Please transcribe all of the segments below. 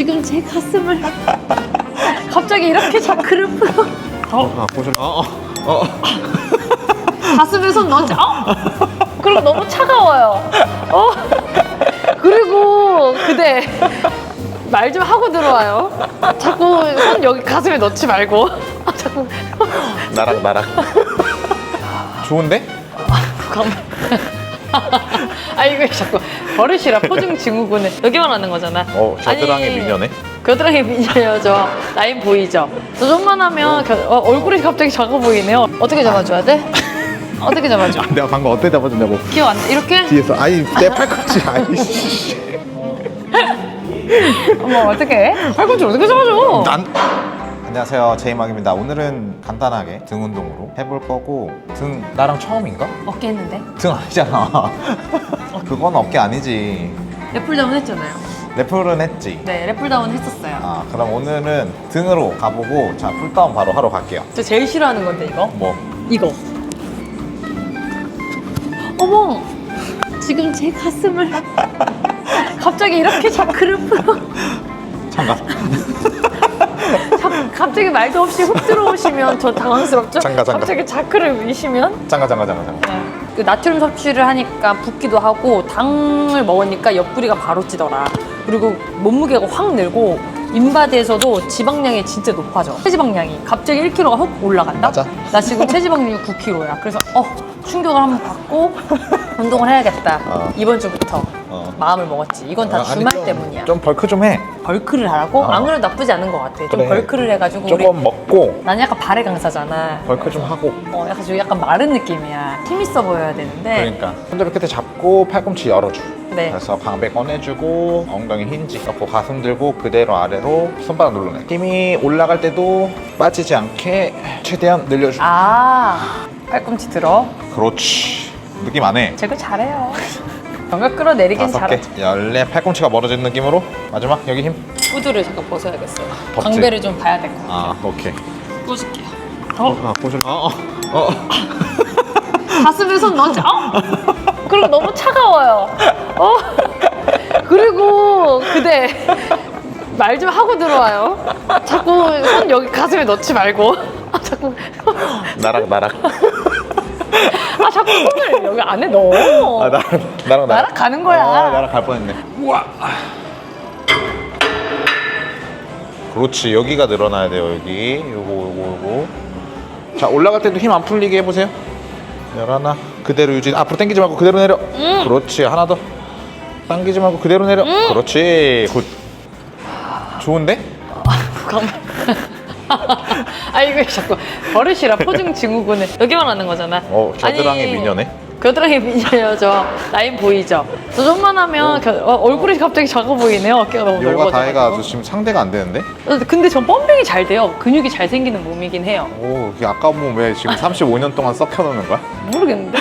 지금 제 가슴을 갑자기 이렇게 자크를 풀어 아 보실 어어 어. 가슴에 손 넣지 어? 그리고 너무 차가워요 어? 그리고 그대 말 좀 하고 들어와요 자꾸 손 여기 가슴에 넣지 말고 아, 자꾸 나랑 나랑 좋은데? 가만 아 이거 자꾸 버릇이라 포증 증후군을 여기만 하는 거잖아 어 겨드랑이 아니, 미녀네 겨드랑이 미녀요 저 라인 보이죠? 저 좀만 하면 겨- 어, 얼굴이 갑자기 작아 보이네요 어떻게 잡아줘야 돼? 어떻게 잡아줘? 아, 내가 방금 어떻게 잡아줬냐고 기억 안 나? 이렇게? 뒤에서 아니 내 팔꿈치 아니 씨. 어머 어떻게 해? 팔꿈치 어떻게 잡아줘? 난 안녕하세요 제이막입니다 오늘은 간단하게 등 운동으로 해볼 거고 등 나랑 처음인가? 어깨 했는데? 등 아니잖아 그건 어깨 아니지. 랩풀다운 했잖아요. 래플은 했지. 네 랩풀다운 했었어요. 아 그럼 오늘은 등으로 가보고 자 풀다운 바로 하러 갈게요. 저 제일 싫어하는 건데 이거? 뭐? 이거. 어머! 지금 제 가슴을 갑자기 이렇게 자크를 풀어. 잠깐 갑- 갑자기 말도 없이 훅 들어오시면 저 당황스럽죠? 잠깐, 잠깐. 갑자기 자크를 미시면? 잠깐 잠깐 잠깐 잠깐 네. 그 나트륨 섭취를 하니까 붓기도 하고 당을 먹으니까 옆구리가 바로 찌더라. 그리고 몸무게가 확 늘고 인바디에서도 지방량이 진짜 높아져. 체지방량이 갑자기 1kg가 훅 올라간다. 맞아. 나 지금 체지방량이 9kg야. 그래서 어 충격을 한번 받고 운동을 해야겠다. 어. 이번 주부터 어. 마음을 먹었지. 이건 다 아, 아니, 주말 좀- 때문이야. 좀 벌크 좀 해 벌크를 하라고? 어. 안 그래도 나쁘지 않은 것 같아. 좀 그래. 벌크를 해가지고 우리 조금 먹고 나는 약간 발의 강사잖아. 벌크 좀 하고 어, 약간 좀 약간 마른 느낌이야. 힘 있어 보여야 되는데. 그러니까 손들을 끝에 잡고 팔꿈치 열어줘 네. 그래서 방배 꺼내주고 엉덩이 힌지 넣고 가슴 들고 그대로 아래로 손바닥 눌러내 힘이 올라갈 때도 빠지지 않게 최대한 늘려줘 아, 팔꿈치 들어. 그렇지 느낌 안 해 제가 잘해요. 뭔가 끌어내리긴 다섯 개 잘하지. 열네 팔꿈치가 멀어지는 느낌으로 마지막 여기 힘 후드를 잠깐 벗어야겠어요. 덥지? 광배를 좀 봐야 될 것 같아요. 아, 오케이. 꽂을게요. 아, 보실. 어, 어, 어. 가슴에 손 넣지. 어? 그리고 너무 차가워요. 어? 그리고 그대 말 좀 하고 들어와요. 자꾸 손 여기 가슴에 넣지 말고. 아, 자꾸. 나랑 나랑. 아, 자꾸 손을 여기 안에 넣어. 아, 나랑 나랑 나랑 가는 거야. 아, 나랑 갈 뻔했네. 우와. 그렇지. 여기가 늘어나야 돼요. 여기. 요거 요거 요거. 자, 올라갈 때도 힘 안 풀리게 해 보세요. 열하나. 그대로 유지. 앞으로 당기지 말고 그대로 내려. 그렇지. 하나 더. 당기지 말고 그대로 내려. 그렇지. 굿. 좋은데? 가만. 아 이거 자꾸 버릇이라 포증 증후군을 여기만 하는 거잖아. 어, 겨드랑이 아니, 미녀네. 겨드랑이 미녀요 저 라인 보이죠? 저 좀만 하면 겨- 어, 얼굴이 갑자기 작아 보이네요. 어깨가 너무 요가 넓어져. 다해가 아주 지금 상대가 안 되는데? 근데 전 펌핑이 잘 돼요. 근육이 잘 생기는 몸이긴 해요. 오, 그 아까 뭐왜 지금 35년 동안 썩혀놓는 거야? 모르겠는데.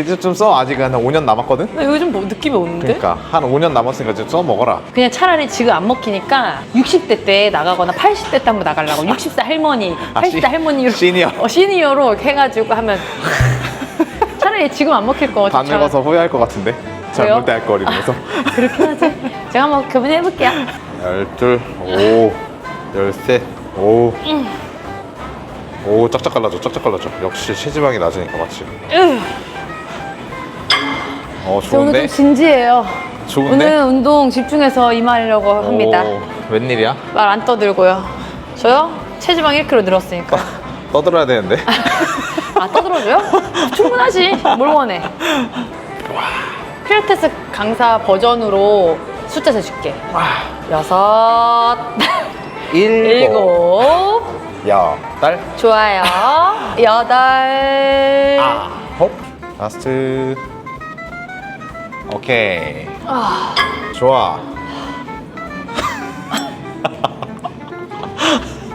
이제 좀 써. 아직 한 5년 남았거든? 나 요즘 뭐 느낌이 오는데? 그러니까 한 5년 남았으니까 좀써 먹어라. 그냥 차라리 지금 안 먹히니까 60대 때 나가거나 80대 때 한번 나가려고 60대 할머니, 아, 80대 시- 할머니로 시니어. 어, 시니어로 이렇게 해가지고 하면 차라리 지금 안 먹힐 것 같아. 다 늙어서 후회할 것 같은데? 왜요? 잘못대할거리면서 그렇게 하지. 제가 한번 교분해 볼게요. 열둘, 오, 열셋, 오. 오, 짝짝 갈라져, 짝짝 갈라져. 역시 체지방이 낮으니까 맞지? 어, 오늘 좋은데? 좀 진지해요. 좋은데? 오늘 운동 집중해서 임하려고 합니다. 오, 웬일이야? 말 안 떠들고요. 저요? 체지방 1kg 늘었으니까. 떠들어야 되는데? 아 떠들어줘요? 충분하지. 뭘 원해? 필라테스 강사 버전으로 숫자 재줄게. 여섯, 일곱, 여덟, 좋아요. 여덟. 아홉, 라스트. 오케이. 아. 좋아.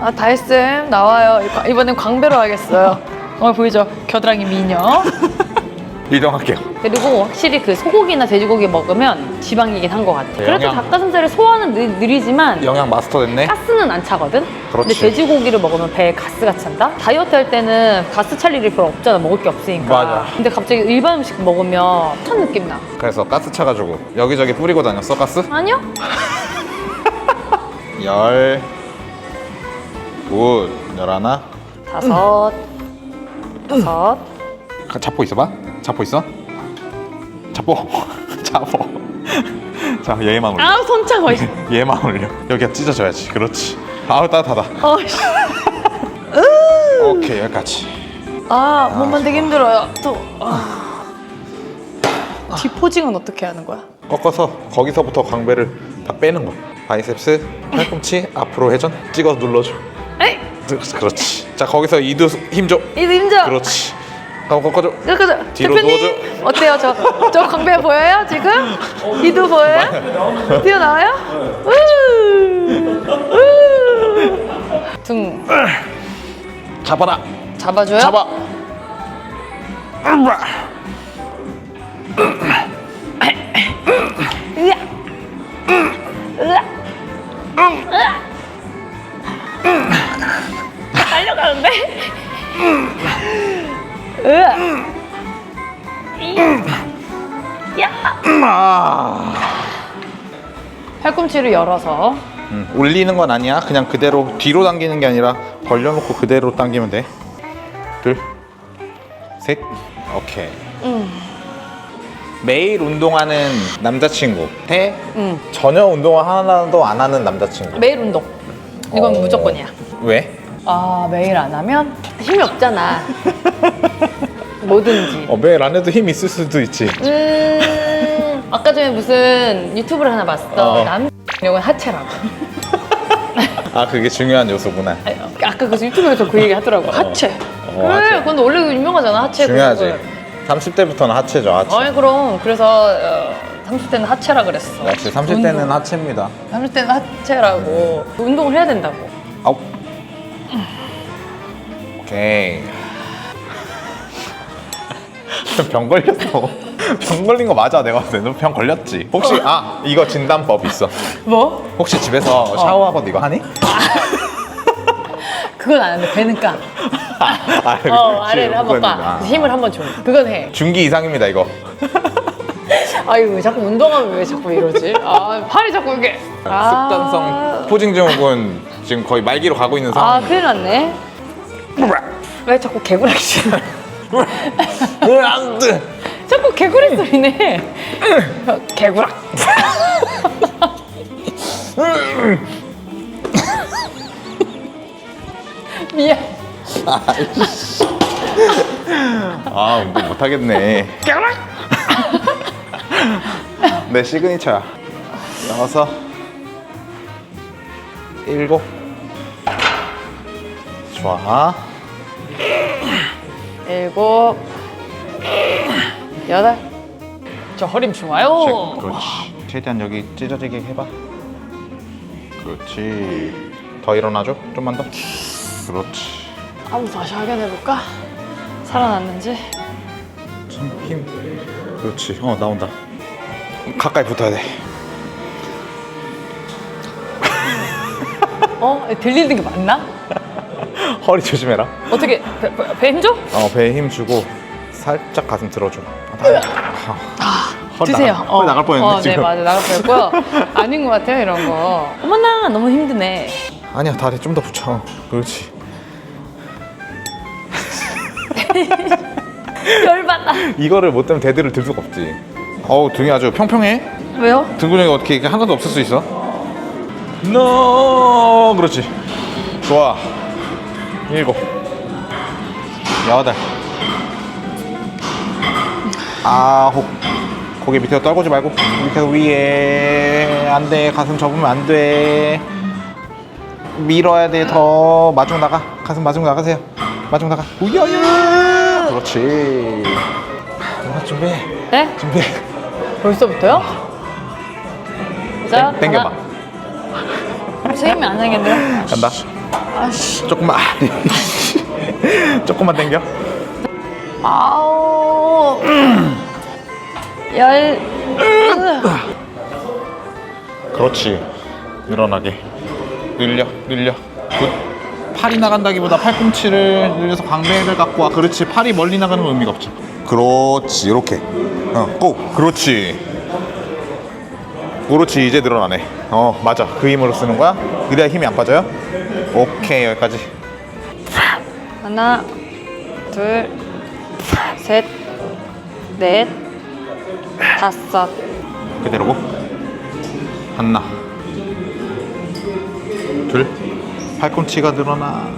아, 다이슨 나와요. 이번엔 광배로 하겠어요. 어, 보이죠? 겨드랑이 미녀. 이동할게요. 그리고 확실히 그 소고기나 돼지고기 먹으면 지방이긴 한 것 같아. 그래도 영양. 닭가슴살의 소화는 느, 느리지만 영양 마스터 됐네. 가스는 안 차거든? 근데 그렇지. 돼지고기를 먹으면 배에 가스가 찬다? 다이어트 할 때는 가스 찰 일이 별로 없잖아. 먹을 게 없으니까. 맞아. 근데 갑자기 일반 음식 먹으면 찬 느낌 나. 그래서 가스 차가지고 여기저기 뿌리고 다녔어 가스? 아니요? 열, 굿, 열하나. 다섯, 다섯. 가- 잡고 있어봐. 잡고 있어. 잡고, 잡고. 자, 얘만 올려. 아우 손 차고. 얘만 올려. 여기가 찢어져야지. 그렇지. 아우 따뜻하다. 어이씨. 오케이 여기까지. 아, 몸만 되게 힘들어요. 또. 아. 뒷포징은 어떻게 하는 거야? 꺾어서 거기서부터 광배를 다 빼는 거. 바이셉스, 팔꿈치 앞으로 회전 찍어서 눌러줘. 에이, 그렇지. 자 거기서 이두 힘 줘. 이 힘줘. 그렇지. 그럼 꺾어줘. 여기서 뒤로 대표님 어때요? 저, 저 광배 보여요 지금? 이도 보여요? 우! 우! 등 잡아라. 잡아줘요? 잡아. 으아! 팔꿈치를 열어서 음, 올리는 건 아니야. 그냥 그대로 뒤로 당기는 게 아니라 벌려놓고 그대로 당기면 돼. 둘, 셋, 오케이. 매일 운동하는 남자친구 대 음. 전혀 운동을 하나도 안 하는 남자친구. 매일 운동 이건 어. 무조건이야 왜? 아 매일 안 하면 힘이 없잖아 뭐든지 어, 매일 안 해도 힘 있을 수도 있지. 음 아까 전에 무슨 유튜브를 하나 봤어 어. 남 이건 하체라고 아 그게 중요한 요소구나. 아니, 아까 그 유튜브에서 그 얘기 하더라고 하체 어, 그래 하체. 그건 원래 유명하잖아 하체 중요하지. 그거. 30대부터는 하체죠, 하체. 아니 그럼 그래서 어, 30대는 하체라 그랬어 역시 30대는 하체입니다. 30대는 하체라고 운동을 해야 된다고 아홉. 오케이. 병 걸렸어. 병 걸린 거 맞아, 내가 봤을 때. 너병 걸렸지? 혹시, 아, 이거 진단법 있어. 뭐? 혹시 집에서 샤워하고 이거 하니? 그건 안 하는데 배는 까 아, 어, 그치, 아래를 한번 그거는, 까 아. 힘을 한번 줘 그건 해 중기 이상입니다, 이거. 아유 왜 자꾸 운동하면 왜 자꾸 이러지? 아 팔이 자꾸 이게 아. 습관성 포징 증후군 지금 거의 말기로 가고 있는 아 상황. 큰일 났네 왜 자꾸 개구리 씨 자꾸 개구리 소리네 개구락 미안 아, 운동 못하겠네. 개구락 내 시그니처야. 여섯, 일곱. 좋아. 일곱 여덟 저 허림 좋아요 그렇지. 최대한 여기 찢어지게 해봐. 그렇지. 더 일어나줘. 좀만 더. 그렇지. 한번 다시 확인해볼까? 살아났는지 좀 힘. 그렇지. 어 나온다. 가까이 붙어야 돼. 어? 들리는 게 맞나? 허리 조심해라. 어떻게 벤조? 어 배에 힘 주고 살짝 가슴 들어줘. 아, 허리 드세요. 나가, 허리 나갈 뻔했네 어, 네, 지금. 맞아. 나갈 뻔했고요. 아닌 것 같아요, 이런 거. 어머나, 너무 힘드네. 아니야 다리 좀 더 붙여. 그렇지. 열받아. 이거를 못 때면 대들을 들 수가 없지. 어우 등이 아주 평평해. 왜요? 등 근육이 어떻게 이렇게 하나도 없을 수 있어? 노 그렇지. 좋아. 일곱. 여덟. 아홉. 고개 밑에 떨구지 말고 밑에 위에. 안돼. 가슴 접으면 안돼. 밀어야 돼더. 마중 나가. 가슴 마중 나가세요. 마중 나가. 우여여 그렇지. 누나 준비해 네? 준비해 벌써부터요? 자, 땡, 땡겨봐. 선생님이 안 하겠네요. 간다. 아씨. 조금만. 조금만 당겨. 아우. 열. 으. 그렇지. 늘어나게. 늘려 늘려. 굿. 팔이 나간다기보다 팔꿈치를 늘려서 광배를 갖고 와. 그렇지. 팔이 멀리 나가는 건 의미가 없죠 그렇지. 이렇게. 어꼭. 그렇지. 그렇지. 이제 늘어나네. 어 맞아. 그 힘으로 쓰는 거야? 이래야 힘이 안 빠져요? 오케이 여기까지. 하나, 둘, 셋, 넷, 다섯. 그대로고? 하나. 둘. 팔꿈치가 늘어나.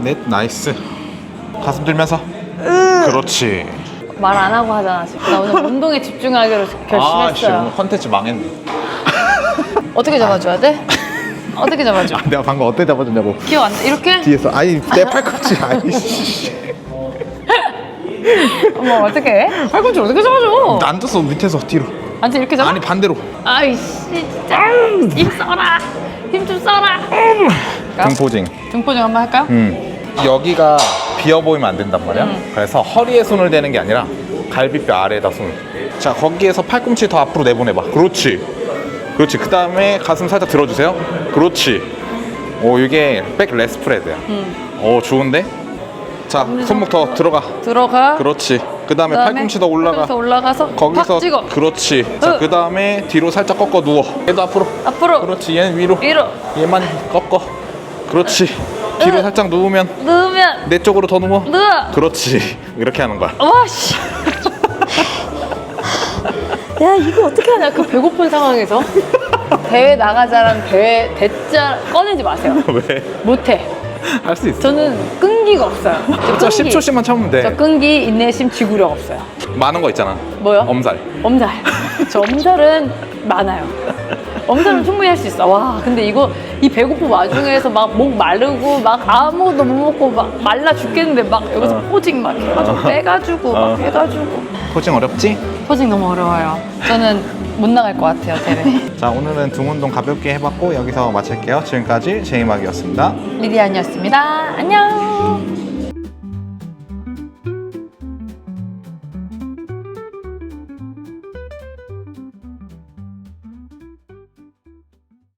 셋넷. 나이스. 가슴 들면서? 그렇지. 말 안 하고 하잖아 지금. 나 오늘 운동에 집중하기로 아씨 결심했어요. 컨텐츠 망했네. 어떻게 잡아줘야 돼? 어떻게 잡아줘? 내가 방금 어떻게 잡아줬냐고. 기억 안 나. 이렇게? 뒤에서. 아니 내 팔꿈치. 아이씨 어머 어떻게 해? 팔꿈치 어떻게 잡아줘? 안 떴어 밑에서 뒤로 완전 이렇게 잡아? 아니 반대로 아이씨 진짜 힘 써라. 힘 좀 써라. 등 포징 등포징 한번 할까요? 음. 여기가 비어 보이면 안 된단 말이야. 그래서 허리에 손을 대는 게 아니라 갈비뼈 아래에다 손을. 자 거기에서 팔꿈치 더 앞으로 내보내봐. 그렇지. 그렇지. 그 다음에 가슴 살짝 들어주세요. 그렇지. 오 이게 백 레스프레드야. 오 좋은데? 자 손목 더 들어가. 들어가. 그렇지. 그 다음에 팔꿈치 더 올라가. 팔꿈치 올라가서 거기서 탁 찍어. 그렇지. 자 으. 그 다음에 뒤로 살짝 꺾어 누워. 얘도 앞으로. 앞으로 그렇지. 얘는 위로. 위로 얘만 꺾어. 그렇지. 뒤로 으. 살짝 누우면 누우면 내 쪽으로 더 누워. 누워. 그렇지. 이렇게 하는 거야. 와씨. 야 이거 어떻게 하냐 그 배고픈 상황에서 대회 나가자랑 대회 대짜 꺼내지 마세요. 왜? 못해. 할 수 있어. 저는 끈기가 없어요. 저 진짜 끈기. 10초씩만 참으면 돼. 저 끈기, 인내심, 지구력 없어요. 많은 거 있잖아. 뭐요? 엄살. 엄살. 저 엄살은 많아요. 엄살은 충분히 할 수 있어. 와, 근데 이거 이 배고픈 와중에서 막 목 마르고 막 아무것도 못 먹고 막 말라 죽겠는데 막 여기서 어. 포징 막 해가지고 빼가지고 막 어. 해가지고 코칭 어렵지? 포징 너무 어려워요. 저는 못 나갈 것 같아요, 대회. 자, 오늘은 등 운동 가볍게 해봤고 여기서 마칠게요. 지금까지 제이막이었습니다. 리디안이었습니다. 안녕.